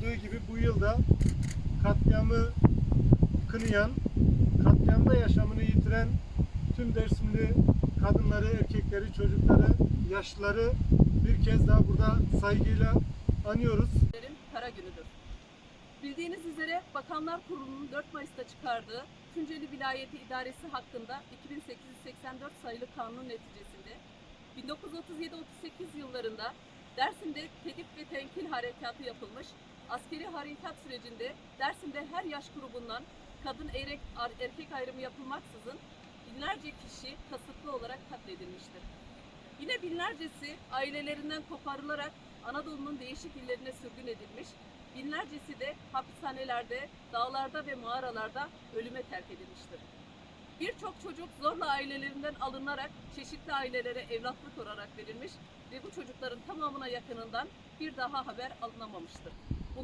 olduğu gibi bu yılda katliamı kınayan, katliamda yaşamını yitiren tüm Dersimli kadınları, erkekleri, çocukları, yaşlıları bir kez daha burada saygıyla anıyoruz. Kara günüdür. Bildiğiniz üzere Bakanlar Kurulu'nun 4 Mayıs'ta çıkardığı Tunceli Vilayeti İdaresi hakkında 2884 sayılı kanun neticesinde 1937-38 yıllarında Dersim'de tedip ve tenkil harekatı yapılmış. Askeri harekat sürecinde Dersim'de her yaş grubundan kadın erkek, ayrımı yapılmaksızın binlerce kişi kasıtlı olarak katledilmiştir. Yine binlercesi ailelerinden koparılarak Anadolu'nun değişik illerine sürgün edilmiş, binlercesi de hapishanelerde, dağlarda ve mağaralarda ölüme terk edilmiştir. Birçok çocuk zorla ailelerinden alınarak çeşitli ailelere evlatlık olarak verilmiş ve bu çocukların tamamına yakınından bir daha haber alınamamıştır.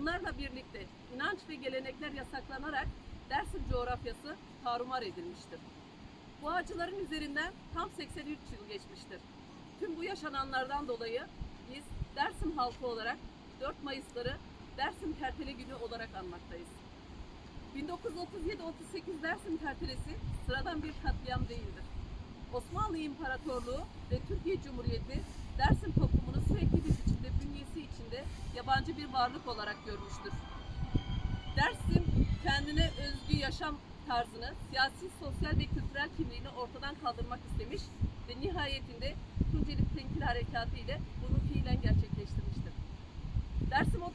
Bunlarla birlikte inanç ve gelenekler yasaklanarak Dersim coğrafyası tarumar edilmiştir. Bu acıların üzerinden tam 83 yıl geçmiştir. Tüm bu yaşananlardan dolayı biz Dersim halkı olarak 4 Mayıs'ları Dersim Kertele Günü olarak anmaktayız. 1937-38 Dersim Kertelesi sıradan bir katliam değildir. Osmanlı İmparatorluğu ve Türkiye Cumhuriyeti Dersim toplumunu sürekli bir içinde yabancı bir varlık olarak görmüştür. Dersim kendine özgü yaşam tarzını, siyasi, sosyal ve kültürel kimliğini ortadan kaldırmak istemiş ve nihayetinde Tunceli Tenkil Harekatı ile bunu fiilen gerçekleştirmiştir. Dersim 37-38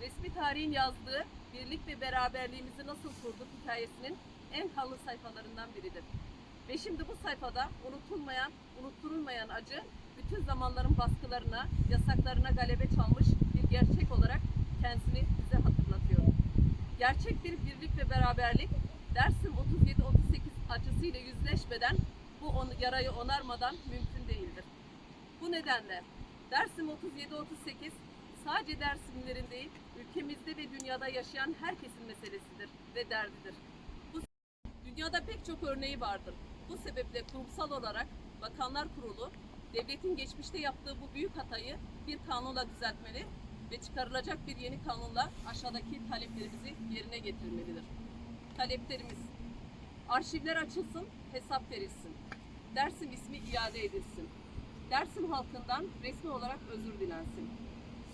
resmi tarihin yazdığı birlik ve beraberliğimizi nasıl kurduk hikayesinin en kanlı sayfalarından biridir. Ve şimdi bu sayfada unutulmayan, unutturulmayan acı bütün zamanların baskılarına, yasaklarına galebe çalmış bir gerçek olarak kendisini bize hatırlatıyor. Gerçek bir birlik ve beraberlik Dersim 37-38 acısıyla yüzleşmeden bu on, yarayı onarmadan mümkün değildir. Bu nedenle Dersim 37-38 sadece Dersimlilerin değil, ülkemizde ve dünyada yaşayan herkesin meselesidir ve derdidir. Bu dünyada pek çok örneği vardır. Bu sebeple kurumsal olarak Bakanlar Kurulu devletin geçmişte yaptığı bu büyük hatayı bir kanunla düzeltmeli ve çıkarılacak bir yeni kanunla aşağıdaki taleplerimizi yerine getirmelidir. Taleplerimiz Arşivler açılsın, hesap verilsin. Dersim ismi iade edilsin. Dersim halkından resmi olarak özür dilensin.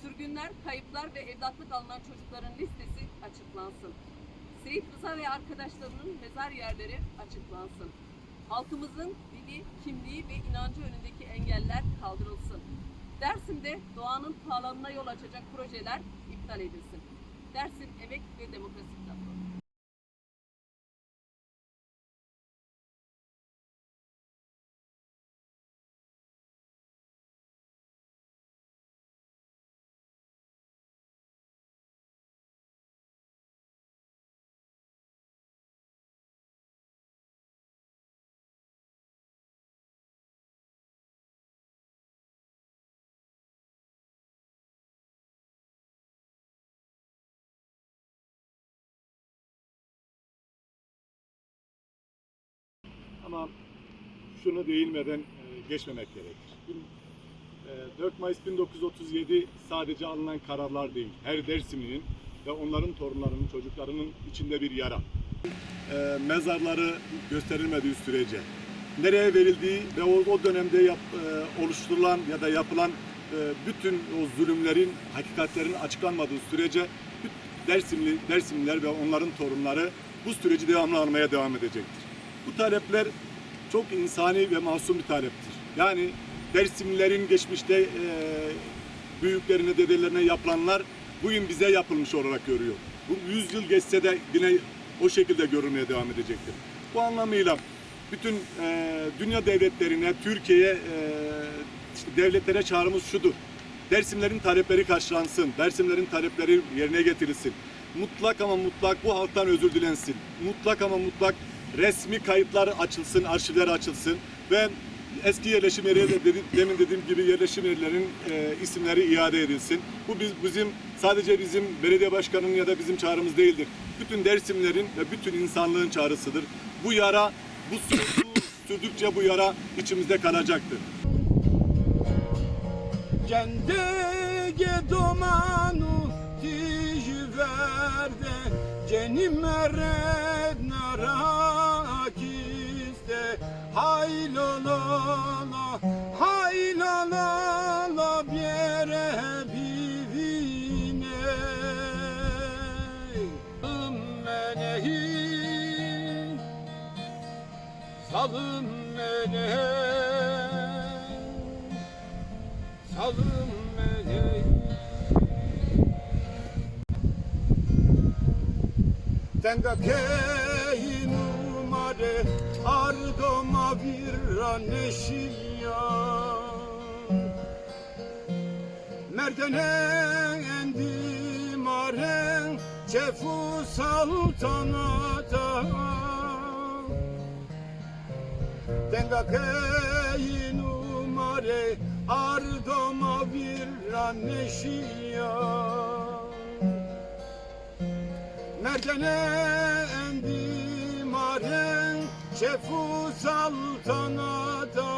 Sürgünler, kayıplar ve evlatlık alınan çocukların listesi açıklansın. Seyit Rıza ve arkadaşlarının mezar yerleri açıklansın. Halkımızın dili, kimliği ve inancı önündeki engeller kaldırılsın. Dersim'de doğanın pahalanına yol açacak projeler iptal edilsin. Dersim Emek ve Demokrasi Platformu. Ama şunu değinmeden e, geçmemek gerekir. Bin- e, 4 Mayıs 1937 sadece alınan kararlar değil. Her Dersimli'nin ve onların torunlarının, çocuklarının içinde bir yara. E, Mezarları gösterilmediği sürece nereye verildiği ve o, dönemde yap, oluşturulan ya da yapılan bütün o zulümlerin, hakikatlerin açıklanmadığı sürece Dersimli, Dersimliler ve onların torunları bu süreci devamlı almaya devam edecektir. Bu talepler çok insani ve masum bir taleptir. Yani Dersimlilerin geçmişte e, büyüklerine, dedelerine yapılanlar bugün bize yapılmış olarak görüyor. Bu 100 yıl geçse de yine o şekilde görülmeye devam edecektir. Bu anlamıyla bütün e, dünya devletlerine, Türkiye'ye, e, işte devletlere çağrımız şudur. Dersimlerin talepleri karşılansın, Dersimlerin talepleri yerine getirilsin. Mutlak ama mutlak bu halktan özür dilensin. Mutlak ama mutlak resmi kayıtlar açılsın, arşivler açılsın ve eski yerleşim yeri de dedim, demin dediğim gibi yerleşim yerlerinin e, isimleri iade edilsin. Bu biz, bizim sadece bizim belediye başkanının ya da bizim çağrımız değildir. Bütün Dersimlerin ve bütün insanlığın çağrısıdır. Bu yara, bu, sür- bu sürdükçe bu yara içimizde kalacaktır. Kendege domanu ti Cenim eret narakiste Haylolala Haylolala Biere bivine meleği Salım meleği. Salım meleği Tenga che numare ardo ma virra neşiya Merdene endi maren cefu saltanata Tenga che numare ardo ma virra neşiya Merdene endi maren Şefu saltanata